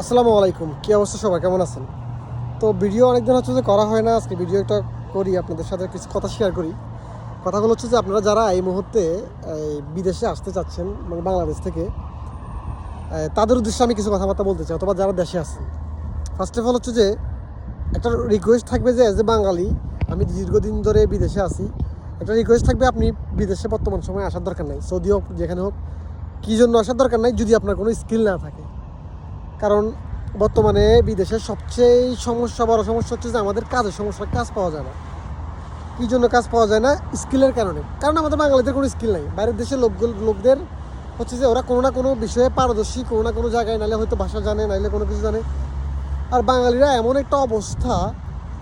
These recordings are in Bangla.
আসসালামু আলাইকুম। কী অবস্থা সবাই? কেমন আছেন? তো ভিডিও অনেকদিন হচ্ছে যে করা হয় না। আজকে ভিডিও একটা করি, আপনাদের সাথে কিছু কথা শেয়ার করি। কথাগুলো হচ্ছে যে আপনারা যারা এই মুহূর্তে বিদেশে আসতে চাচ্ছেন মানে বাংলাদেশ থেকে তাদের উদ্দেশ্যে আমি কিছু কথাবার্তা বলতে চাই, অথবা যারা দেশে আছেন। ফার্স্ট অফ অল হচ্ছে যে, একটা রিকোয়েস্ট থাকবে যে অ্যাজ এ বাঙালি, আমি দীর্ঘদিন ধরে বিদেশে আছি। একটা রিকোয়েস্ট থাকবে আপনি বিদেশে বর্তমান সময়ে আসার দরকার নাই। সৌদি হোক, যেখানে হোক, কী জন্য আসার দরকার নাই, যদি আপনার কোনো স্কিল না থাকে। কারণ বর্তমানে বিদেশের সবচেয়ে সমস্যা, বড় সমস্যা হচ্ছে যে আমাদের কাজের সমস্যা, কাজ পাওয়া যায় না। কী জন্য কাজ পাওয়া যায় না? স্কিলের কারণে। কারণ আমাদের বাঙালিদের কোনো স্কিল নাই। বাইরের দেশের লোকগুলো, লোকদের হচ্ছে যে ওরা কোনো না কোনো বিষয়ে পারদর্শী, কোনো না কোনো জায়গায় নাহলে হয়তো ভাষা জানে, নাহলে কোনো কিছু জানে। আর বাঙালিরা এমন একটা অবস্থা,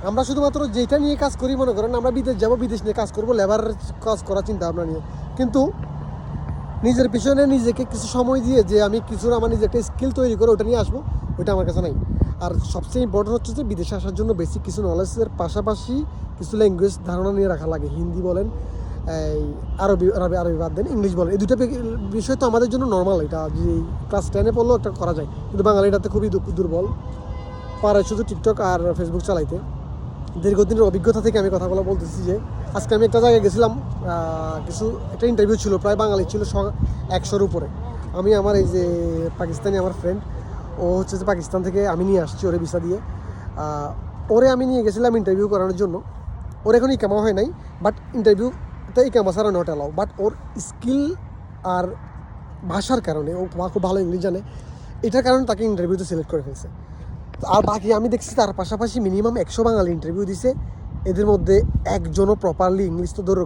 আমরা শুধুমাত্র যেটা নিয়ে কাজ করি মনে করেন, আমরা বিদেশ যাব, বিদেশ নিয়ে কাজ করব লেবার কাজ করার চিন্তা ভাবনা নিয়ে। কিন্তু নিজের পিছনে নিজেকে কিছু সময় দিয়ে যে আমি কিছু আমার নিজে একটা স্কিল তৈরি করে ওটা নিয়ে আসব, ওইটা আমার কাছে নাই। আর সবচেয়ে ইম্পর্টেন্ট হচ্ছে যে বিদেশে আসার জন্য বেসিক কিছু নলেজের পাশাপাশি কিছু ল্যাঙ্গুয়েজ ধারণা নিয়ে রাখা লাগে। হিন্দি বলেন, এই আরবি আরবি আরবি বাদ দেন, ইংলিশ বলেন, এই দুটো বিষয় তো আমাদের জন্য নর্মাল এটা যে ক্লাস টেনে পড়লেও একটা করা যায়। কিন্তু বাঙালিটাতে খুবই দুর্বল। পারে শুধু টিকটক আর ফেসবুক চালাইতে। দীর্ঘদিনের অভিজ্ঞতা থেকে আমি কথাগুলো বলতেছি যে, আজকে আমি একটা জায়গায় গেছিলাম কিছু একটা ইন্টারভিউ ছিল, প্রায় বাঙালি ছিল একশোর উপরে। আমি আমার এই যে পাকিস্তানি আমার ফ্রেন্ড ও হচ্ছে যে পাকিস্তান থেকে আমি নিয়ে আসছি ওরে ভিসা দিয়ে। ওরে আমি নিয়ে গেছিলাম ইন্টারভিউ করানোর জন্য। ওর এখন ইকামা হয় নাই বাট ইন্টারভিউতে ইকামা ছাড়া নট অ্যালাউ বাট ওর স্কিল আর ভাষার কারণে, ও খুব ভালো ইংলিশ জানে, এটার কারণে তাকে ইন্টারভিউতে সিলেক্ট করে ফেলছে। আর বাকি আমি দেখছি তার পাশাপাশি মিনিমাম একশো বাঙালি ইন্টারভিউ দিছে। এদের মধ্যে একজনও প্রপারলি ইংলিশ তো ধরে